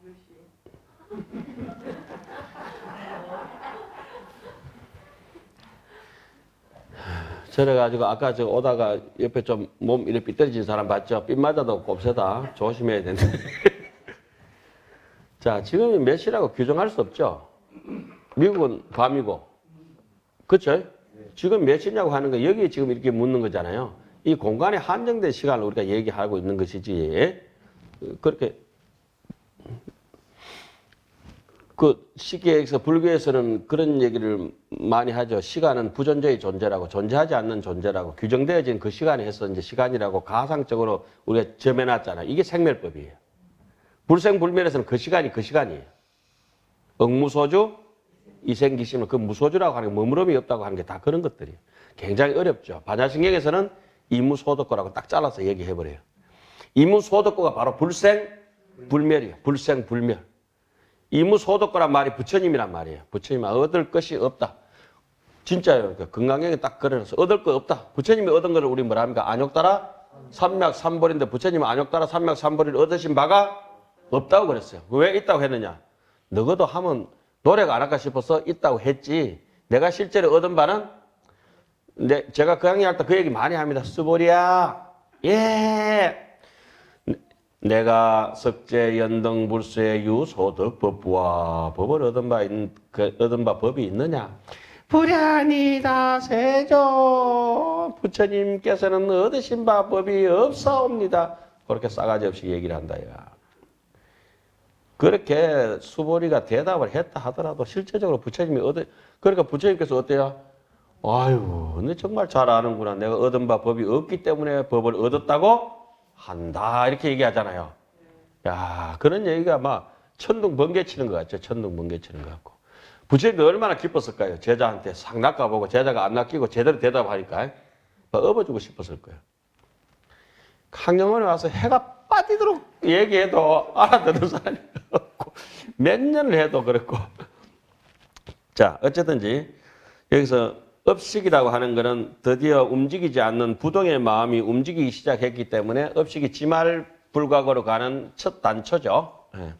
저래가지고 아까 저 오다가 옆에 좀 몸 이렇게 삐뚤어진 사람 봤죠? 삔 맞아도 곱세다. 조심해야 된다. 자, 지금 몇 시라고 규정할 수 없죠? 미국은 밤이고. 그쵸? 지금 몇 시냐고 하는 거, 여기 지금 이렇게 묻는 거잖아요. 이 공간에 한정된 시간을 우리가 얘기하고 있는 것이지. 그렇게 그 시계에서 불교에서는 그런 얘기를 많이 하죠. 시간은 부존재의 존재라고 존재하지 않는 존재라고 규정되어진 그 시간에 해서 이제 시간이라고 가상적으로 우리가 점해놨잖아요. 이게 생멸법이에요. 불생불멸에서는 그 시간이 그 시간이에요. 억무소주, 이생기심은 그 무소주라고 하는 게 머무름이 없다고 하는 게 다 그런 것들이에요. 굉장히 어렵죠. 반야신경에서는 이무소득고라고 딱 잘라서 얘기해버려요. 이무소득고가 바로 불생, 불멸이에요. 불생, 불멸. 이무소득고란 말이 부처님이란 말이에요. 부처님 얻을 것이 없다. 진짜요. 그 건강경에 딱 그려놔서 얻을 거 없다. 부처님이 얻은 거를 우리 뭐라 합니까? 안욕따라 삼맥 삼벌인데 부처님은 안욕따라 삼맥 삼벌을 얻으신 바가 없다고 그랬어요. 왜 있다고 했느냐? 너도 하면 노력 안 할까 싶어서 있다고 했지. 내가 실제로 얻은 바는 내, 제가 그 강의할 때 그 얘기 많이 합니다. 수보리야. 예. 내가 석재 연등 불수의 유소득 법부와 법을 얻은 바 있, 그 얻은 바 법이 있느냐? 불야니다 세조 부처님께서는 얻으신 바 법이 없사옵니다. 그렇게 싸가지 없이 얘기를 한다 이가. 그렇게 수보리가 대답을 했다 하더라도 실제적으로 부처님이 얻어 그러니까 부처님께서 어때요? 아유, 너 정말 잘 아는구나. 내가 얻은 바 법이 없기 때문에 법을 얻었다고 한다. 이렇게 얘기하잖아요. 야, 그런 얘기가 막 천둥 번개 치는 것 같죠. 천둥 번개 치는 것 같고. 부처님도 얼마나 기뻤을까요? 제자한테 상 낚아보고 제자가 안 낚이고 제대로 대답하니까 막 업어주고 싶었을 거예요. 강영원에 와서 해가 빠지도록 얘기해도 알아듣는 사람이 없고 몇 년을 해도 그렇고 자 어쨌든지 여기서 업식이라고 하는 것은 드디어 움직이지 않는 부동의 마음이 움직이기 시작했기 때문에 업식이 지말 불각으로 가는 첫 단초죠. 예.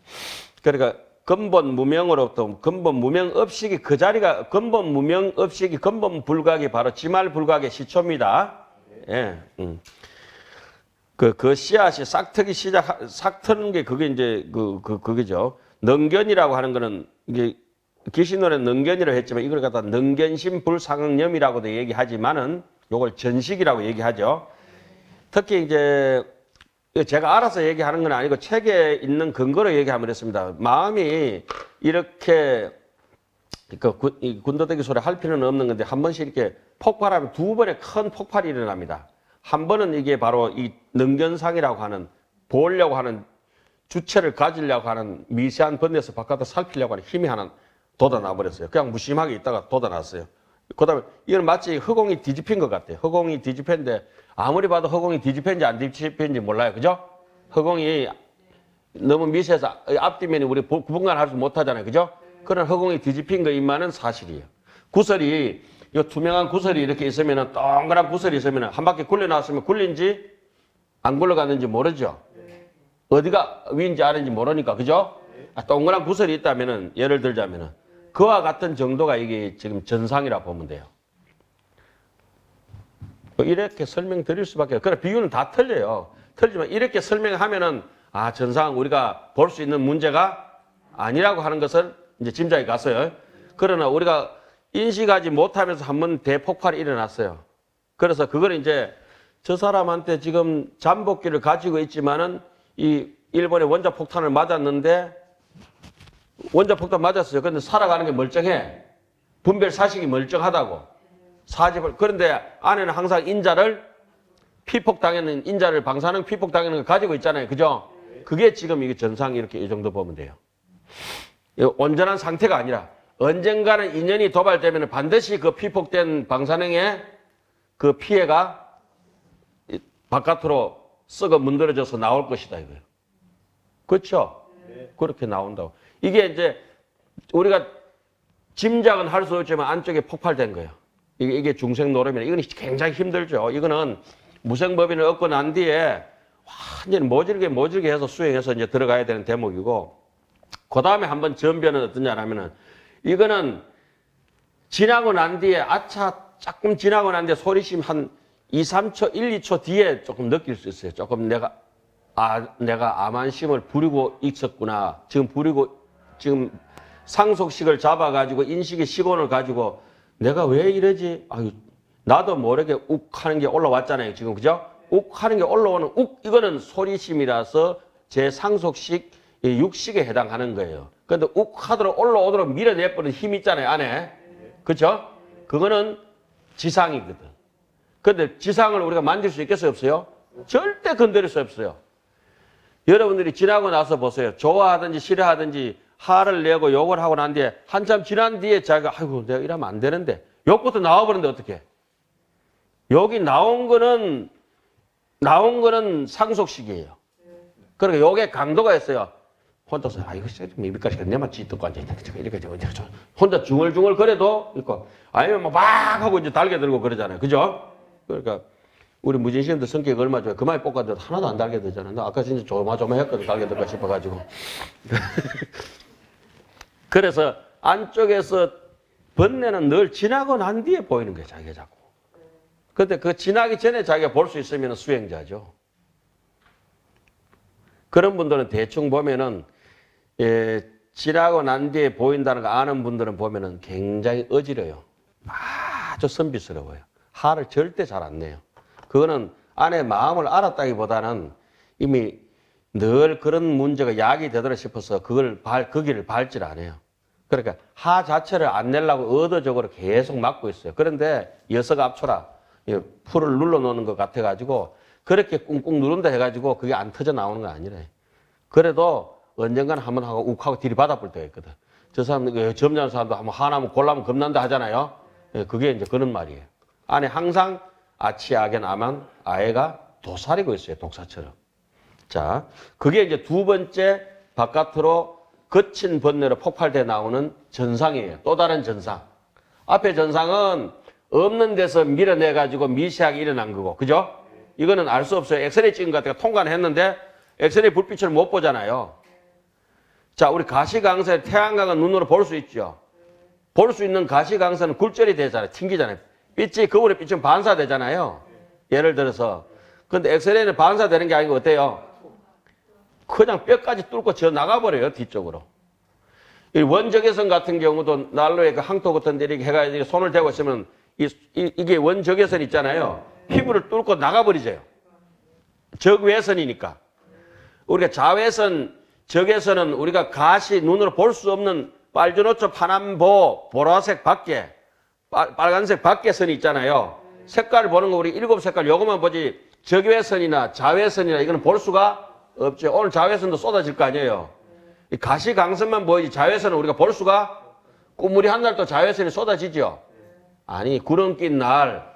그러니까 근본 무명으로부터 근본 무명 업식이 그 자리가 근본 무명 업식이 근본 불각이 바로 지말 불각의 시초입니다. 예. 음. 그, 그 씨앗이 싹트기 시작, 싹 트는 게 그게 이제 그, 그, 그게죠. 능견이라고 하는 거는 이게 기신론의 능견이라고 했지만 이걸 갖다 능견심 불상응념이라고도 얘기하지만은 요걸 전식이라고 얘기하죠. 특히 이제 제가 알아서 얘기하는 건 아니고 책에 있는 근거로 얘기하면 그렇습니다. 마음이 이렇게 그 군더더기 소리 할 필요는 없는 건데 한 번씩 이렇게 폭발하면 두 번의 큰 폭발이 일어납니다. 한 번은 이게 바로 이 능견상이라고 하는 보려고 하는 주체를 가지려고 하는 미세한 번뇌에서 바깥으로 살피려고 하는 힘이 하나 돋아나 버렸어요. 그냥 무심하게 있다가 돋아났어요. 그 다음에 이건 마치 허공이 뒤집힌 것 같아요. 허공이 뒤집혔는데 아무리 봐도 허공이 뒤집혔는지 안 뒤집혔는지 몰라요. 그죠? 허공이 너무 미세해서 앞뒤면이 우리 수 못하잖아요. 그죠? 그런 허공이 뒤집힌 것이만은 사실이에요. 구설이 이 투명한 구설이 이렇게 있으면은 동그란 구설이 있으면은 한 바퀴 굴려 나왔으면 굴린지 안 굴러갔는지 모르죠. 어디가 위인지 아래인지 모르니까 그죠? 아, 동그란 구설이 있다면은 예를 들자면은 그와 같은 정도가 이게 지금 전상이라 보면 돼요. 뭐 이렇게 설명드릴 수밖에 없어요. 그러나 비유는 다 틀려요. 틀리지만 이렇게 설명하면은 아 전상 우리가 볼 수 있는 문제가 아니라고 하는 것을 이제 짐작이 갔어요. 그러나 우리가 인식하지 못하면서 한 번 대폭발이 일어났어요. 그래서 그걸 이제 저 사람한테 지금 잠복기를 가지고 있지만은 이 일본의 원자 폭탄을 맞았는데 원자 폭탄 맞았어요. 근데 살아가는 게 멀쩡해. 분별 사식이 멀쩡하다고. 사집을 그런데 안에는 항상 인자를 피폭당하는 인자를 방사능 피폭당하는 걸 가지고 있잖아요. 그죠? 그게 지금 이게 전상 이렇게 이 정도 보면 돼요. 온전한 상태가 아니라 언젠가는 인연이 도발되면 반드시 그 피폭된 방사능의 그 피해가 이 바깥으로 썩어 문드러져서 나올 것이다 이거예요. 그렇죠? 그렇게 나온다고. 이게 이제 우리가 짐작은 할 수 없지만 안쪽에 폭발된 거예요. 이게, 이게 중생 노름이라 이건 굉장히 힘들죠. 이거는 무생법인을 얻고 난 뒤에 완전히 모질게 모질게 해서 수행해서 이제 들어가야 되는 대목이고 그 다음에 한번 전변은 어떠냐라면은 이거는 지나고 난 뒤에 아차 조금 지나고 난 뒤에 소리심 한 2, 3초, 1, 2초 뒤에 조금 느낄 수 있어요. 조금 내가 아 내가 암안심을 부리고 있었구나. 지금 부리고 지금 상속식을 잡아가지고 인식의 시곤을 가지고 내가 왜 이러지? 아유 나도 모르게 욱 하는 게 올라왔잖아요. 지금 그죠? 욱 하는 게 올라오는 욱 이거는 소리심이라서 제 상속식 이 육식에 해당하는 거예요. 근데 욱 하도록 올라오도록 밀어내버리는 힘 있잖아요. 안에. 그죠? 그거는 지상이거든. 근데 지상을 우리가 만질 수 있겠어요? 없어요? 절대 건드릴 수 없어요. 여러분들이 지나고 나서 보세요. 좋아하든지 싫어하든지 화를 내고 욕을 하고 난 뒤에 한참 지난 뒤에 자기가 아이고 내가 이러면 안 되는데 욕부터 나와버리는데 어떻게? 여기 나온 거는 나온 거는 상속식이에요. 그러니까 욕의 강도가 있어요. 혼자서 아 이거 뭡니까 내만 지 듣고 앉아 있다 이렇게 저 저, 혼자 중얼중얼 거려도 있고 아니면 뭐 막 하고 이제 달게 들고 그러잖아요. 그죠? 그러니까 우리 무진 씨도 성격이 얼마 좋아요. 그만이 볶아도 하나도 안 달게 되잖아요. 나 아까 진짜 조마조마했거든 달게 들까 싶어가지고. 그래서 안쪽에서 번뇌는 늘 지나고 난 뒤에 보이는 거예요. 자기가 자꾸. 근데 그 지나기 전에 자기가 볼 수 있으면 수행자죠. 그런 분들은 대충 보면은 예, 지나고 난 뒤에 보인다는 거 아는 분들은 보면은 굉장히 어지러요. 아주 선비스러워요. 화를 절대 잘 안 내요. 그거는 안에 마음을 알았다기보다는 이미 늘 그런 문제가 약이 되더라 싶어서 그걸 발, 그 길을 밟질 않아요. 그러니까 하 자체를 안 내려고 의도적으로 계속 막고 있어요. 그런데 여석 압초라 예, 풀을 눌러 놓는 것 같아가지고 그렇게 꾹꾹 누른다 해가지고 그게 안 터져 나오는 거 아니래. 그래도 언젠가는 한번 하고 욱 하고 들이 받아 볼 때가 있거든. 저 사람, 그 점잖은 사람도 한번 하나면 골라면 겁난다 하잖아요. 예, 그게 이제 그런 말이에요. 안에 항상 아치, 악엔, 아만, 아애가 도사리고 있어요. 독사처럼. 자, 그게 이제 두 번째 바깥으로 거친 번뇌로 폭발돼 나오는 전상이에요. 또 다른 전상. 앞에 전상은 없는 데서 밀어내 가지고 미세하게 일어난 거고, 그죠? 이거는 알 수 없어요. 엑스레이 찍은 것 같아요. 통과는 했는데 엑스레이 불빛을 못 보잖아요. 자, 우리 가시광선에 태양광은 눈으로 볼 수 있죠. 볼 수 있는 가시광선은 굴절이 되잖아요. 튕기잖아요. 빛이 거울의 빛은 반사되잖아요. 예를 들어서. 근데 엑스레이는 반사되는 게 아니고 어때요? 그냥 뼈까지 뚫고 져 나가버려요. 뒤쪽으로. 이 원적외선 같은 경우도 난로에 그 항토 같은 데 이렇게 해가지고 손을 대고 있으면 이, 이, 게 원적외선 있잖아요. 피부를 뚫고 나가버리죠. 적외선이니까. 우리가 자외선, 적외선은 우리가 가시 눈으로 볼 수 없는 빨주노초 파남보 보라색 밖에 빨, 빨간색 밖에 선이 있잖아요. 색깔 보는 거 우리 일곱 색깔 요거만 보지 적외선이나 자외선이나 이거는 볼 수가 없죠. 오늘 자외선도 쏟아질 거 아니에요. 이 가시 강선만 보이지 자외선은 우리가 볼 수가 꾸물이 한 날 또 자외선이 쏟아지죠. 아니 구름 낀 날,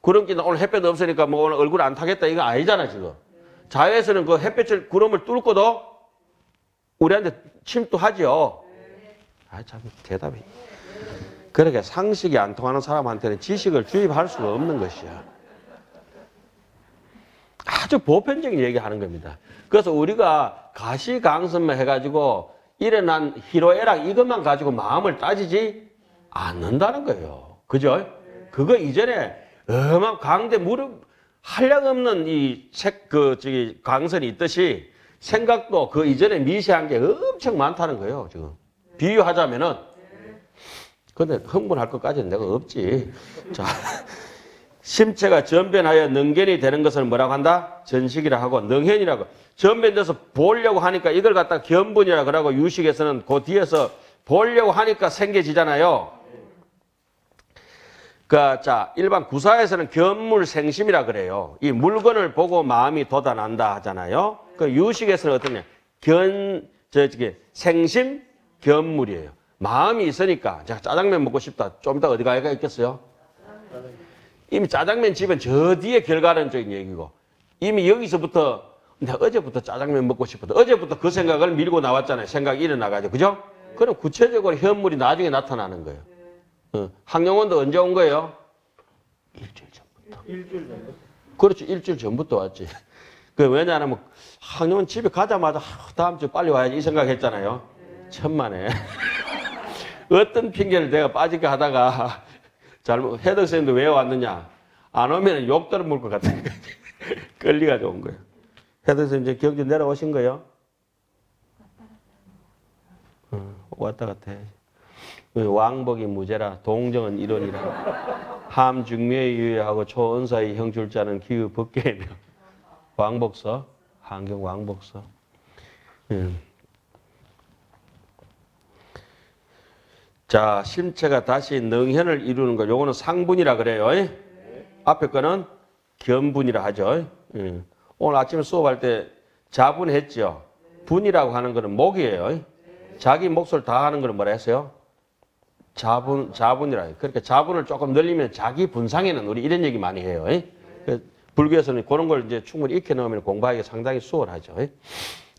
구름 낀 날 오늘 햇볕 없으니까 뭐 오늘 얼굴 안 타겠다 이거 아니잖아 지금. 자외선은 그 햇볕을 구름을 뚫고도 우리한테 침투하죠. 아참 대답이. 그러니까 상식이 안 통하는 사람한테는 지식을 주입할 수가 없는 것이야. 아주 보편적인 얘기 하는 겁니다. 그래서 우리가 가시강선만 해가지고 일어난 희로애락 이것만 가지고 마음을 따지지 않는다는 거예요. 그죠? 그거 이전에 어마 강대 무릎 한량 없는 이 책, 그, 저기, 강선이 있듯이 생각도 그 이전에 미세한 게 엄청 많다는 거예요, 지금. 비유하자면은. 근데 흥분할 것까지는 내가 없지. 자. 심체가 전변하여 능견이 되는 것을 뭐라고 한다? 전식이라 하고 능현이라고. 전변돼서 보려고 하니까 이걸 갖다 견분이라 그러고 유식에서는 그 뒤에서 보려고 하니까 생겨지잖아요. 그, 자, 일반 구사에서는 견물생심이라 그래요. 이 물건을 보고 마음이 돋아난다 하잖아요. 그 유식에서는 어떠냐? 견, 저, 저기, 생심, 견물이에요. 마음이 있으니까, 제가 짜장면 먹고 싶다. 좀 이따 어디 가야 있겠어요? 이미 짜장면 집은 저 뒤에 결과론적인 얘기고 이미 여기서부터 내가 어제부터 짜장면 먹고 싶었다. 어제부터 그 생각을 밀고 나왔잖아요. 생각이 일어나가지고. 그죠? 그럼 구체적으로 현물이 나중에 나타나는 거예요. 어. 항영원도 언제 온 거예요? 일주일 전부터. 일주일 정도. 그렇죠. 일주일 전부터 왔지. 그 왜냐하면 학년 집에 가자마자 아, 다음 주 빨리 와야지 이 생각했잖아요. 천만에. 어떤 핑계를 내가 빠질까 하다가 잘못 헤드 선생님도 왜 왔느냐? 안 오면 욕들을 물것 같아. 끌리가지고 온 거예요. 헤드 선생님 이제 경주 내려오신 거예요? 어, 왔다 갔다. 그 왕복이 무죄라 동정은 일원이라 함중매에 유예하고 초은사의 형줄자는 기후 법계이며 왕복서 한경 왕복서 예. 자 심체가 다시 능현을 이루는 거 요거는 상분이라 그래요 예? 앞에 거는 견분이라 하죠 예. 오늘 아침에 수업할 때 자분했죠 분이라고 하는 거는 목이에요 예? 자기 몫을 다 하는 거는 뭐라 했어요? 자분, 자분이라. 그러니까 자분을 조금 늘리면 자기 분상에는 우리 이런 얘기 많이 해요. 예? 그 불교에서는 그런 걸 이제 충분히 익혀 넣으면 공부하기가 상당히 수월하죠.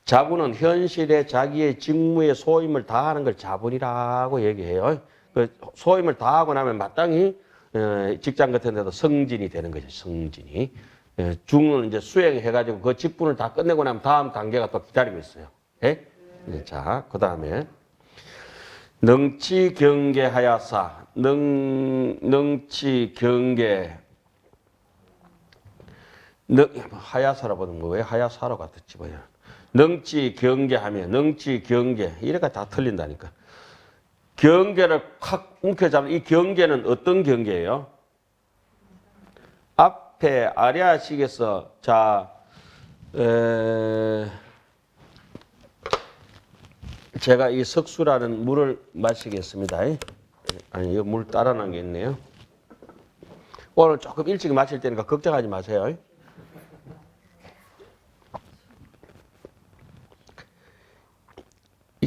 예? 자분은 현실에 자기의 직무의 소임을 다하는 걸 자분이라고 얘기해요. 그 소임을 다하고 나면 마땅히 어, 직장 같은 데도 성진이 되는 거죠. 성진이. 예, 중은 이제 수행해가지고 그 직분을 다 끝내고 나면 다음 단계가 또 기다리고 있어요. 예? 네, 자, 그 다음에 능치 경계하야사 능 능치 경계 능 하야사라 보는 거왜 하야사로 같았지 뭐야 능치 경계하면 능치 경계 이래가 다 틀린다니까 경계를 확 움켜잡는 이 경계는 어떤 경계예요? 앞에 아리아식에서 자 에, 제가 이 석수라는 물을 마시겠습니다. 아니, 이거 물 따라 난게 있네요. 오늘 조금 일찍 마실 테니까 걱정하지 마세요.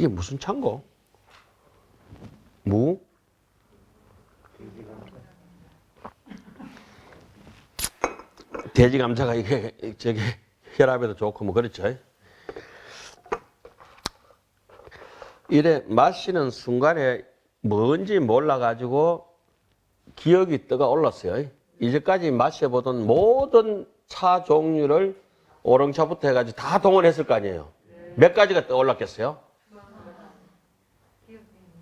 이게 무슨 차인고? 무? 돼지 감자가 이게 저기 혈압에도 좋고 뭐 그렇죠. 이래 마시는 순간에 뭔지 몰라가지고 기억이 떠가 올랐어요. 이제까지 마셔보던 모든 차 종류를 오롱차부터 해가지고 다 동원했을 거 아니에요. 몇 가지가 떠올랐겠어요?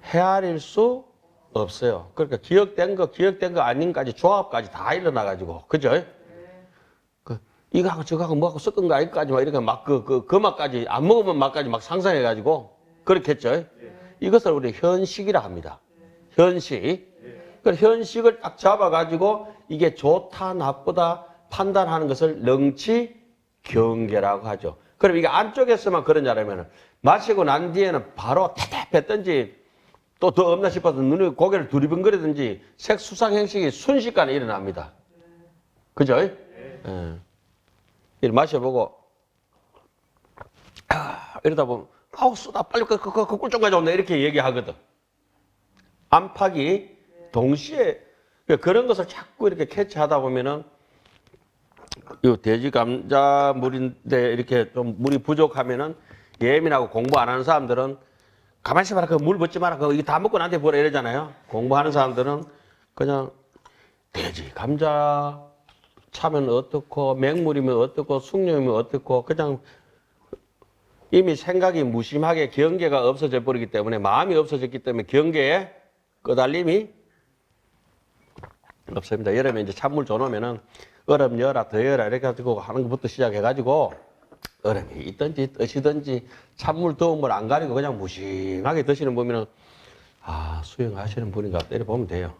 헤아릴 수 없어요. 그러니까 기억된 거, 기억된 거 아닌까지 조합까지 다 일어나가지고, 그죠? 그, 이거하고 저거하고 뭐하고 섞은 거 아닐까지 막 이렇게 막 그, 그, 그 맛까지, 안 먹으면 맛까지 막 상상해가지고, 그렇겠죠? 이것을 우리 현식이라 합니다. 현식. 그 현식을 딱 잡아가지고 이게 좋다, 나쁘다 판단하는 것을 능치 경계라고 하죠. 그럼 이게 안쪽에서만 자라면 마시고 난 뒤에는 바로 태태했든지 또 더 없나 싶어서 눈에 고개를 두리번거리든지 색 수상 행식이 순식간에 일어납니다. 그죠? 예. 이렇게 마셔보고 아, 이러다 보면 아우 쓰다 빨리 그, 그, 그, 그 꿀좀 가져온다 이렇게 얘기하거든. 안팎이 동시에 그런 것을 자꾸 이렇게 캐치하다 보면은 이 돼지 감자 물인데 이렇게 좀 물이 부족하면은 예민하고 공부 안 하는 사람들은 가만히 있어봐라 그물 붓지 마라 그 이거 다 먹고 나한테 뭐라 이러잖아요. 공부하는 사람들은 그냥 돼지 감자 차면 어떻고 맹물이면 어떻고 숭늉이면 어떻고 그냥 이미 생각이 무심하게 경계가 없어져 버리기 때문에 마음이 없어졌기 때문에 경계에 끄달림이 없습니다. 여름에 이제 찬물 줘놓으면은 얼음 열어 더 열어 이렇게 가지고 하는 것부터 시작해가지고 얼음이 있든지 뜨시든지 찬물 더운 물 안 가리고 그냥 무심하게 드시는 보면은 아 수영하시는 분인가 때려 보면 돼요.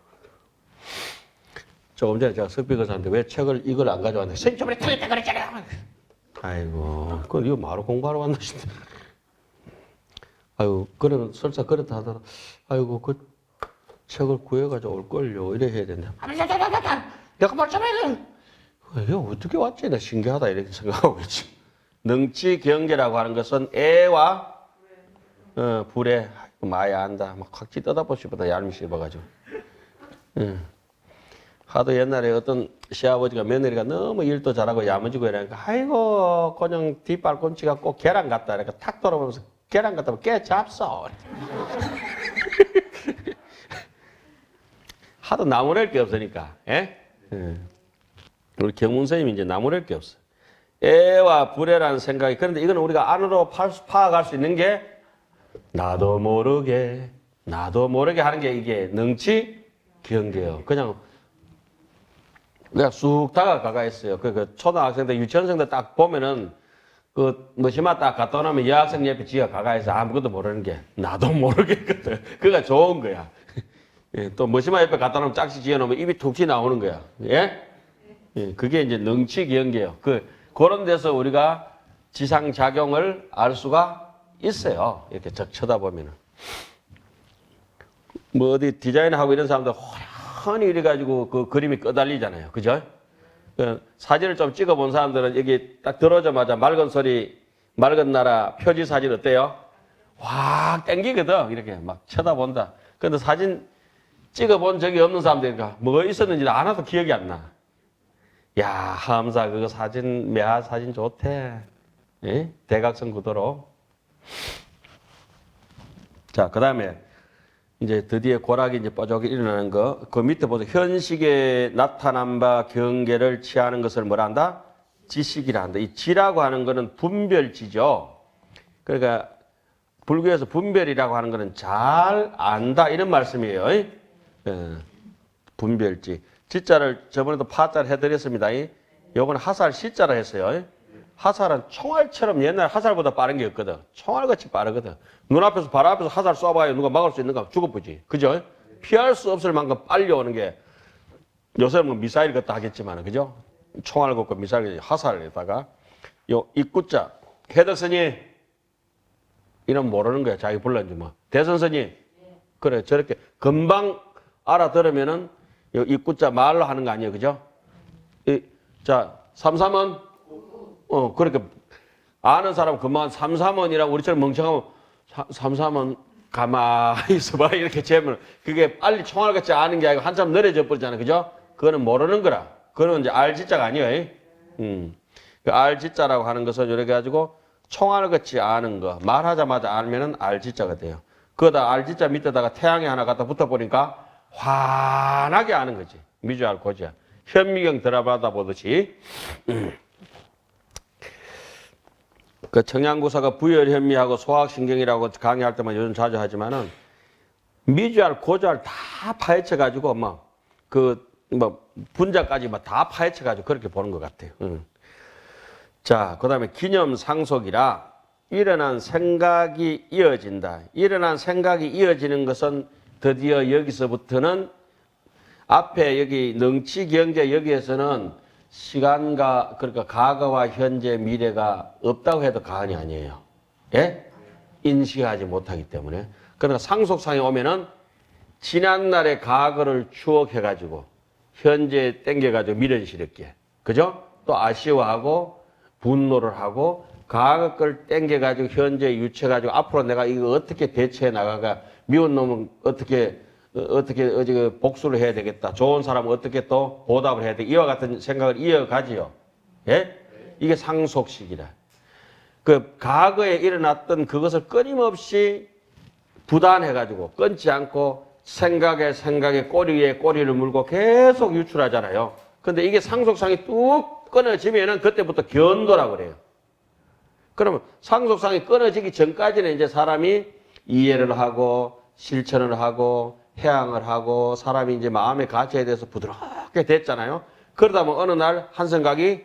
조금 전에 제가 석비거사한테 왜 책을 이걸 안 가져왔는데 선생님 저번에 틀렸다 그랬잖아요. 아이고, 그 이거 마루 공부하러 왔나 싶네. 아이고, 그러면 설사 그렇다 하더라도, 아이고, 그 책을 구해가지고 올걸요. 이래 해야 된다. 내가 말잖아요. 이게 어떻게 왔지? 나 신기하다. 이렇게 생각하고 있지. 능치 경계라고 하는 것은 애와 어, 불에 마야 한다. 막 확지 떠다보시보다 얄미 씹어가지고. 응. 하도 옛날에 어떤 시아버지가 며느리가 너무 일도 잘하고 야무지고 이러니까 아이고 그냥 뒷발꿈치가 꼭 계란 같다 이렇게 탁 돌아보면서 계란 같다면 깨 잡숴 하도 나무랄 게 없으니까 예? 예. 우리 경문 선생님이 이제 나무랄 게 없어 애와 불애라는 생각이 그런데 이건 우리가 안으로 파- 파악할 수 있는 게 나도 모르게 나도 모르게 하는 게 이게 능치 기억이에요. 그냥 내가 쑥 다가가 있어요. 그, 그 초등학생들 유치원생들 딱 보면은 그 머시마 딱 갖다 놓으면 여학생 옆에 지가 가가 있어 아무것도 모르는 게 나도 모르겠거든. 그가 좋은 거야. 예, 또 머시마 옆에 갖다 놓으면 짝지 지어 놓으면 입이 툭 튀 나오는 거야. 예? 예, 그게 이제 능치 기억이에요. 그 그런 데서 우리가 지상 작용을 알 수가 있어요. 이렇게 적 쳐다보면은. 뭐 어디 디자인하고 이런 사람들 호연히 이래 가지고 그 그림이 끄달리잖아요. 그죠? 그 사진을 좀 찍어 본 사람들은 여기 딱 들어오자마자 맑은 소리, 맑은 나라 표지 사진 어때요? 확 땡기거든. 이렇게 막 쳐다본다. 근데 사진 찍어 본 적이 없는 사람들이니까 뭐 있었는지 하나도 기억이 안 나. 야, 함사 그거 사진, 매화 사진 좋대. 예? 대각선 구도로. 자, 그 다음에 이제 드디어 고락이 이제 뻐쩍이 일어나는 거. 그 밑에 보세요. 현식에 나타난 바 경계를 취하는 것을 뭐라 한다? 지식이라 한다. 이 지라고 하는 거는 분별지죠. 그러니까 불교에서 분별이라고 하는 거는 잘 안다 이런 말씀이에요. 예, 분별지. 지자를 저번에도 파자를 해드렸습니다. 이. 요건 하살 시자라 했어요. 하살은 총알처럼 옛날 하살보다 빠른 게 없거든. 총알같이 빠르거든. 눈앞에서 바로 앞에서 하살 쏴봐야 누가 막을 수 있는가 죽어보지. 그죠? 피할 수 없을 만큼 빨리 오는 게 요새는 뭐 미사일 같다 하겠지만 그죠? 총알 걷고 미사일 하살에다가 요 입구자 해덕선이 이름 모르는 거야. 자기 불렀는지 뭐. 대선선이 그래 저렇게 금방 알아들으면은 요 입구자 말로 하는 거 아니에요. 그죠? 이, 자, 삼삼은 어, 그렇게 아는 사람 금방 삼삼원이라고 우리처럼 멍청하면 사- 삼삼원 가만히 있어봐 이렇게 재면 그게 빨리 총알같이 아는 게 아니고 한참 느려져 버리잖아 그죠? 그거는 모르는 거라 그거는 이제 알지자가 아니에요 음. 그 알지자라고 하는 것은 이렇게 가지고 총알같이 아는 거 말하자마자 알면은 알지자가 돼요 그거다 알지자 밑에다가 태양이 하나 갖다 붙어 보니까 환하게 아는 거지 미주알 고지야 현미경 드라마다 보듯이 그 청양고사가 부열현미하고 소학신경이라고 강의할 때만 요즘 자주 하지만은 미주알, 고주알 다 파헤쳐 가지고 막그뭐 분자까지 막 다 파헤쳐 가지고 그렇게 보는 것 같아요. 응. 자, 그다음에 기념 상속이라 일어난 생각이 이어진다. 일어난 생각이 이어지는 것은 드디어 여기서부터는 앞에 여기 능치 경제 여기에서는 시간과 그러니까 과거와 현재 미래가 없다고 해도 과언이 아니에요. 예? 인식하지 못하기 때문에. 그러니까 상속상에 오면은 지난날의 과거를 추억해 가지고 현재 땡겨 가지고 미련스럽게. 그죠? 또 아쉬워하고 분노를 하고 과거 걸 땡겨 가지고 현재 유치해 가지고 앞으로 내가 이거 어떻게 대처해 나가가 미운 놈은 어떻게 어, 어떻게 그 복수를 해야 되겠다. 좋은 사람은 어떻게 또 보답을 해야 돼. 이와 같은 생각을 이어가지요. 예? 이게 상속식이라. 그 과거에 일어났던 그것을 끊임없이 부단해가지고 끊지 않고 생각에 생각에 꼬리 위에 꼬리를 물고 계속 유출하잖아요. 근데 이게 상속상이 뚝 끊어지면은 그때부터 견도라고 그래요. 그러면 상속상이 끊어지기 전까지는 이제 사람이 이해를 하고 실천을 하고 해양을 하고 사람이 이제 마음의 가치에 대해서 부드럽게 됐잖아요. 그러다 보면 어느 날 한 생각이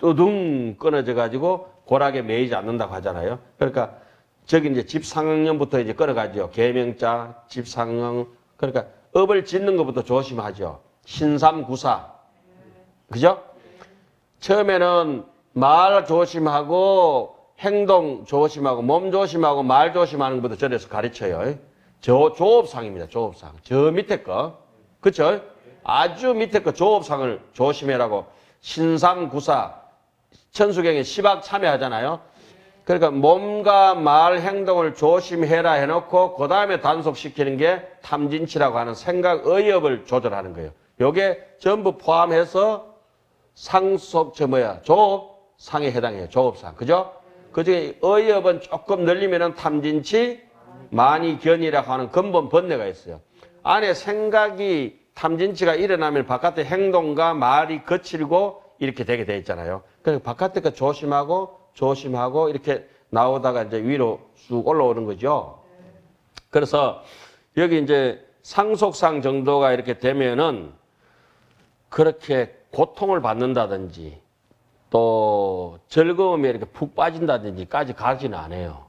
뚜둥 끊어져 가지고 고락에 매이지 않는다고 하잖아요. 그러니까 저기 이제 집상형부터 이제 끊어가죠. 계명자, 집상형. 그러니까 업을 짓는 것부터 조심하죠. 신삼구사. 그죠? 처음에는 말 조심하고 행동 조심하고 몸 조심하고 말 조심하는 것부터 절에서 가르쳐요. 저 조업상입니다. 조업상. 저 밑에 거. 그쵸? 아주 밑에 거 조업상을 조심해라고 신삼구사 천수경에 시박 참여하잖아요. 그러니까 몸과 말 행동을 조심해라 해놓고 그 다음에 단속시키는 게 탐진치라고 하는 생각 의협을 조절하는 거예요. 요게 전부 포함해서 상속 저 뭐야 조업상에 해당해요. 조업상 그죠? 그중에 의협은 조금 늘리면은 탐진치 많이 견이라고 하는 근본 번뇌가 있어요. 안에 생각이 탐진치가 일어나면 바깥의 행동과 말이 거칠고 이렇게 되게 돼 있잖아요. 그래서 바깥에 거 조심하고 조심하고 이렇게 나오다가 이제 위로 쑥 올라오는 거죠. 그래서 여기 이제 상속상 정도가 이렇게 되면은 그렇게 고통을 받는다든지 또 즐거움에 이렇게 푹 빠진다든지까지 가지는 않아요.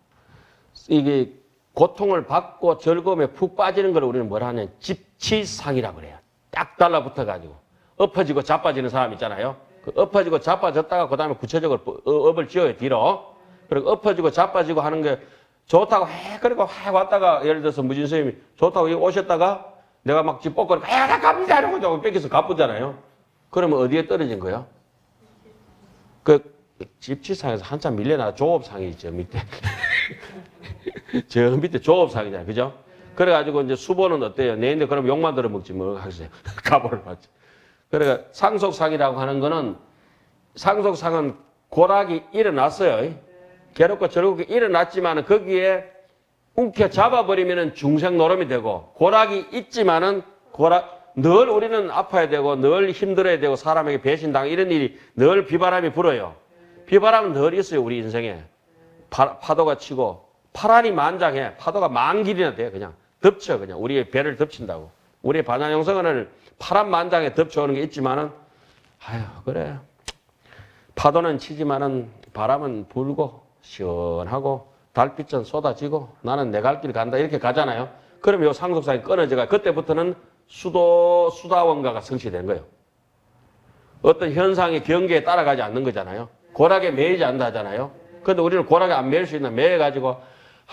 이게 고통을 받고 즐거움에 푹 빠지는 걸 우리는 뭐라 하냐 집치상이라고 그래요. 딱 달라붙어 가지고 엎어지고 자빠지는 사람 있잖아요. 그 엎어지고 자빠졌다가 그다음에 구체적으로 어- 업을 지어요 뒤로. 그리고 엎어지고 자빠지고 하는 게 좋다고 해 그리고 해 왔다가 예를 들어서 무진 선생님이 좋다고 오셨다가 내가 막 집복거리고 야나 갑니다 이러고 좀 뺏겨서 가쁘잖아요. 그러면 어디에 떨어진 거예요? 그 집치상에서 한참 밀려나 조업상이 있죠 밑에. 저 밑에 조업상이잖아요. 그죠? 그래가지고 이제 수보는 어때요? 내인데 그럼 욕만 들어먹지 뭐 하겠어요. 가보를 받지. 그러니까 상속상이라고 하는 거는 상속상은 고락이 일어났어요. 괴롭고 즐겁게 일어났지만은 거기에 움켜 잡아버리면은 중생 노름이 되고 고락이 있지만은 고락 늘 우리는 아파야 되고 늘 힘들어야 되고 사람에게 배신당 이런 일이 늘 비바람이 불어요. 비바람은 늘 있어요 우리 인생에 파, 파도가 치고 파란이 만장해 파도가 만 길이나 돼 그냥 덮쳐 그냥 우리의 배를 덮친다고 우리의 반야용성은 파란 만장에 덮쳐오는 게 있지만은 아유 그래 파도는 치지만은 바람은 불고 시원하고 달빛은 쏟아지고 나는 내 갈 길 간다 이렇게 가잖아요. 그럼 요 상속상이 끊어져가 그때부터는 수도 수다원가가 성취된 거예요. 어떤 현상의 경계에 따라가지 않는 거잖아요. 고락에 매이지 않는다 하잖아요. 근데 우리는 고락에 안 매일 수 있나 매여가지고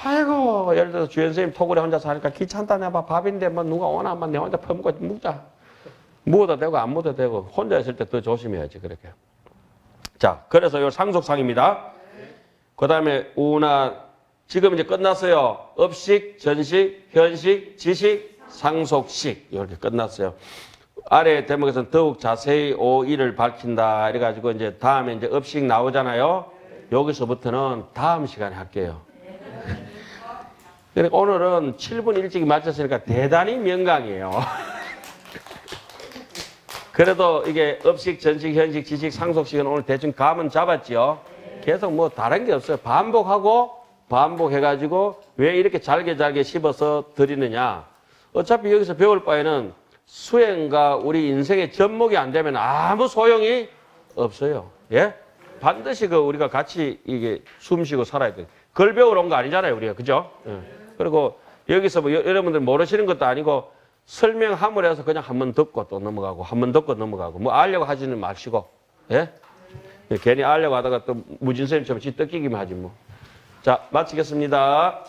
아이고 예를 들어서 주연 선생님 토굴에 혼자 사니까 귀찮다 내가 밥인데 뭐 누가 오나 한번 내 혼자 퍼먹고 묵자. 묵어도 되고 안 묵어도 되고 혼자 있을 때 더 조심해야지 그렇게. 자, 그래서 요 상속상입니다. 그 다음에 우나, 지금 이제 끝났어요. 업식, 전식, 현식, 지식, 상속식. 이렇게 끝났어요. 아래 대목에서는 더욱 자세히 오이를 밝힌다. 이래가지고 이제 다음에 이제 업식 나오잖아요. 여기서부터는 다음 시간에 할게요. 그러니까 오늘은 7분 일찍 마쳤으니까 대단히 명강이에요. 그래도 이게 업식, 전식, 현식, 지식, 상속식은 오늘 대충 감은 잡았지요. 계속 뭐 다른 게 없어요. 반복하고 반복해가지고 왜 이렇게 잘게 잘게 씹어서 드리느냐. 어차피 여기서 배울 바에는 수행과 우리 인생의 접목이 안 되면 아무 소용이 없어요. 예? 반드시 그 우리가 같이 이게 숨 쉬고 살아야 돼. 걸 배우러 온 거 아니잖아요, 우리가. 그죠? 예. 그리고 여기서 뭐 여- 여러분들 모르시는 것도 아니고 설명함을 해서 그냥 한 번 듣고 또 넘어가고 한 번 듣고 넘어가고 뭐 알려고 하지는 마시고 예? 괜히 알려고 하다가 또 무진쌤처럼 지 뜯기기만 하지 뭐. 자, 마치겠습니다.